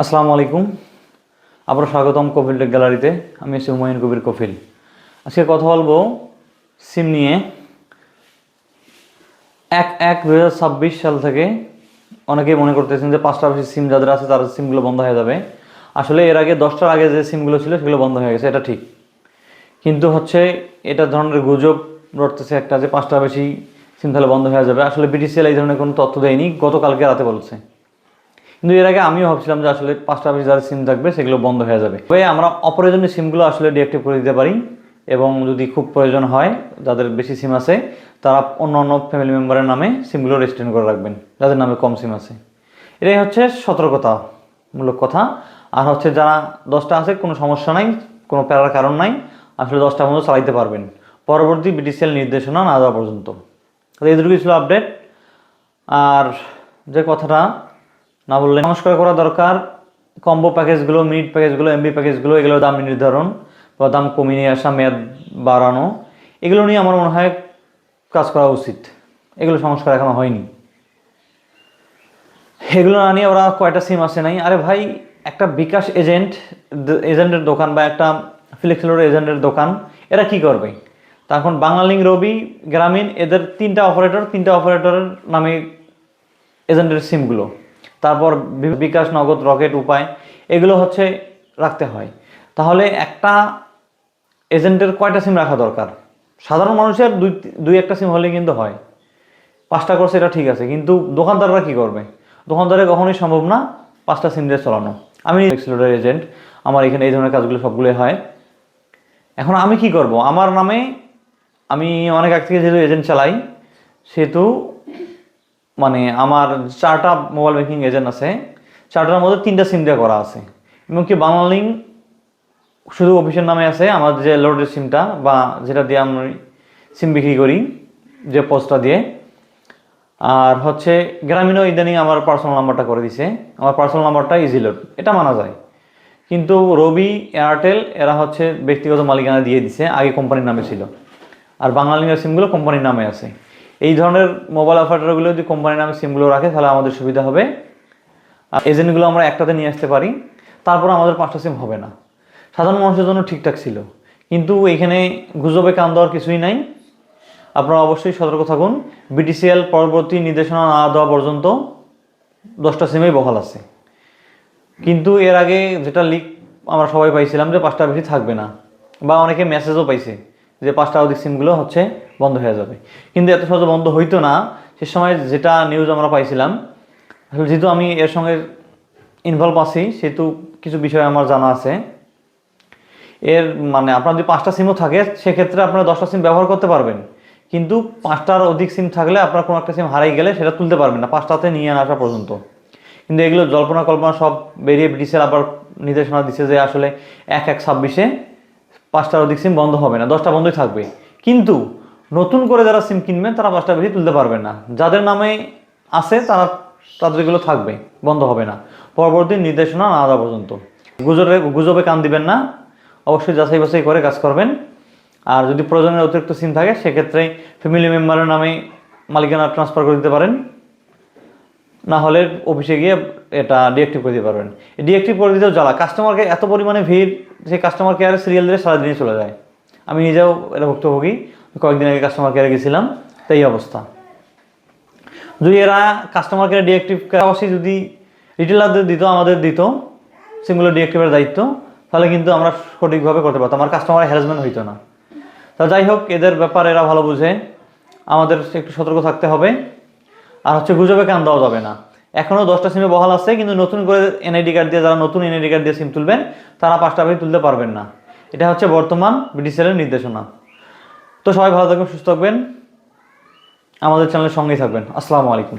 আসসালামু আলাইকুম। আবার স্বাগতম কপিল গ্যালারিতে। আমি এসে হুমায়ুন কবির কপিল আজকে কথা বলব সিম নিয়ে। এক এক দু সাল থেকে অনেকেই মনে করতেছেন যে পাঁচটা বেশি সিম যাদের আছে তাদের সিমগুলো বন্ধ হয়ে যাবে। আসলে এর আগে দশটার আগে যে সিমগুলো ছিল, সেগুলো বন্ধ হয়ে গেছে, এটা ঠিক। কিন্তু হচ্ছে এটা ধরনের গুজব রটতেছে একটা যে পাঁচটা বেশি সিম তাহলে বন্ধ হয়ে যাবে। আসলে বিটিসিএল এই ধরনের কোনো তথ্য দেয়নি, গতকালকে রাতে বলছে। কিন্তু এর আগে আমিও ভাবছিলাম যে আসলে পাঁচটা যারা সিম থাকবে, সেগুলো বন্ধ হয়ে যাবে। তবে আমরা অপ্রয়োজনীয় সিমগুলো আসলে ডিঅ্যাক্টিভ করে দিতে পারি এবং যদি খুব প্রয়োজন হয়, যাদের বেশি সিম আছে, তারা অন্য অন্য ফ্যামিলি মেম্বারের নামে সিমগুলো রেজিস্ট্রেশন করে রাখবেন, যাদের নামে কম সিম আছে। এটাই হচ্ছে সতর্কতামূলক কথা। আর হচ্ছে যারা দশটা আছে, কোনো সমস্যা নাই, কোনো প্যারার কারণ নাই, আসলে দশটা মতো চালাইতে পারবেন। পরবর্তী বিটিসিএল নির্দেশনা না দেওয়া পর্যন্ত। তো এইটুকুই ছিল আপডেট আর যে কথাটা না বললে সংস্কার করা দরকার। কম্বো প্যাকেজগুলো মিনিট প্যাকেজগুলো এমবি প্যাকেজগুলো এগুলোর দাম নির্ধারণ বা দাম কমিয়ে নিয়ে আসা, মেয়াদ বাড়ানো, এগুলো নিয়ে আমার মনে হয় কাজ করা উচিত। এগুলো সংস্কার এখনও হয়নি। এগুলো না নিয়ে ওরা কয়টা সিম আসে নাই। আরে ভাই, একটা বিকাশ এজেন্ট এজেন্টের দোকান বা একটা ফ্লেক্সিলোর এজেন্টের দোকান, এরা কি করবে? তখন বাংলালিঙ্ক রবি, গ্রামীণ, এদের তিনটা অপারেটর তিনটা অপারেটরের নামে এজেন্টের সিমগুলো তারপর বিকাশ, নগদ, রকেট উপায়, এগুলো হচ্ছে রাখতে হয়। তাহলে একটা এজেন্টের কয়টা সিম রাখা দরকার? সাধারণ মানুষের দুই দুই একটা সিম হলে কিন্তু হয়। পাঁচটা করছে এটা ঠিক আছে, কিন্তু দোকানদাররা কি করবে? দোকানদারে কখনোই সম্ভব না পাঁচটা সিম দিয়ে চালানো। আমি এক্সিলোডার এজেন্ট আমার এখানে এই ধরনের কাজগুলো সবগুলোই হয়। এখন আমি কি করব? আমার নামে আমি অনেক আগ থেকে যেহেতু এজেন্ট চালাই, সেহেতু মানে আমার চারটা মোবাইল ব্যাংকিং এজেন্ট আছে। চারটার মধ্যে তিনটা সিম দিয়ে করা আছে। এমনকি বাংলালিং শুধু অফিসের নামে আছে, আমার যে লোডের সিমটা বা যেটা দিয়ে আমি সিম বিক্রি করি, যে পোস্টটা দিয়ে। আর হচ্ছে গ্রামীণও ইদানিং আমার পার্সোনাল নাম্বারটা করে দিছে। আমার পার্সোনাল নাম্বারটা ইজি লোড এটা মানা যায়। কিন্তু রবি এয়ারটেল এরা হচ্ছে ব্যক্তিগত মালিকানা দিয়ে দিছে, আগে কোম্পানির নামে ছিল। আর বাংলালিংকের সিমগুলো কোম্পানির নামে আছে। এই ধরনের মোবাইল অপারেটরগুলো যদি কোম্পানির নামে সিমগুলো রাখে, তাহলে আমাদের সুবিধা হবে। আর এজেন্টগুলো আমরা একটাতে নিয়ে আসতে পারি। তারপর আমাদের পাঁচটা সিম হবে না। সাধারণ মানুষের জন্য ঠিকঠাক ছিল। কিন্তু এখানে গুজবে কান দেওয়ার কিছুই নাই। আপনারা অবশ্যই সতর্ক থাকুন। বিটিসিএল পরবর্তী নির্দেশনা না দেওয়া পর্যন্ত দশটা সিমেই বহাল আছে। কিন্তু এর আগে যেটা লিক আমরা সবাই পাইছিলাম যে পাঁচটা বেশি থাকবে না। বা অনেকে মেসেজও পাইছে। যে পাঁচটা অধিক সিমগুলো হচ্ছে বন্ধ হয়ে যাবে। কিন্তু এত সহজে বন্ধ হইতো না। সে সময় যেটা নিউজ আমরা পাইছিলাম, আসলে যেহেতু আমি এর সঙ্গে ইনভলভ আছি, সেহেতু কিছু বিষয় আমার জানা আছে। এর মানে আপনার যদি পাঁচটা সিমও থাকে, সেক্ষেত্রে আপনারা দশটা সিম ব্যবহার করতে পারবেন। কিন্তু পাঁচটার অধিক সিম থাকলে আপনার কোনো একটা সিম হারাই গেলে সেটা তুলতে পারবেন না, পাঁচটাতে নিয়ে আসা পর্যন্ত। কিন্তু এগুলো জল্পনা কল্পনা সব বেরিয়ে ব্রিটিশের আবার নির্দেশনা দিচ্ছে যে আসলে এক এক ছাব্বিশে পাঁচটার অধিক সিম বন্ধ হবে না, দশটা বন্ধই থাকবে। কিন্তু নতুন করে যারা সিম কিনবেন, তারা পাঁচটা বেশি তুলতে পারবেন না। যাদের নামে আছে, তারা, তাদের এগুলো থাকবে, বন্ধ হবে না। পরবর্তী নির্দেশনা না দেওয়া পর্যন্ত। গুজবে গুজবে কান দিবেন না। অবশ্যই যাচাই বাছাই করে কাজ করবেন। আর যদি প্রয়োজনের অতিরিক্ত সিম থাকে, সেক্ষেত্রে ফ্যামিলি মেম্বারের নামে মালিকানা ট্রান্সফার করে দিতে পারেন। না হলে অফিসে গিয়ে এটা ডিএক্টিভ করে দিতে পারবেন। ডিএক্টিভ করে দিতেও জ্বালা। কাস্টমারকে এত পরিমাণে ভিড় সেই কাস্টমার কেয়ারে সিরিয়াল দিলে সারাদিনই চলে যায়। আমি নিজেও এটা ভুক্তভোগী। কয়েকদিন আগে কাস্টমার কেয়ারে গেছিলাম, তাই অবস্থা। যদি এরা কাস্টমার কেয়ার ডিএক্টিভ অবশ্যই যদি রিটেলারদের দিত, আমাদের দিত সিমগুলো ডিএক্টিভের দায়িত্ব, তাহলে কিন্তু আমরা সঠিকভাবে করতে পারতাম। আমার কাস্টমার হ্যারাসমেন্ট হইতো না। তা যাই হোক, এদের ব্যাপার এরা ভালো বুঝে। আমাদের একটু সতর্ক থাকতে হবে। আর হচ্ছে গুজবে কান দেওয়া যাবে না। এখনও দশটা সিমে বহাল আছে, কিন্তু নতুন করে এনআইডি কার্ড দিয়ে, যারা নতুন এনআইডি কার্ড দিয়ে সিম তুলবেন, তারা পাঁচটা ভাই তুলতে পারবেন না। এটা হচ্ছে বর্তমান বিডিসিএলের নির্দেশনা। তো সবাই ভালো থাকবেন, সুস্থ থাকবেন। আমাদের চ্যানেলের সঙ্গেই থাকবেন। আসসালামু আলাইকুম।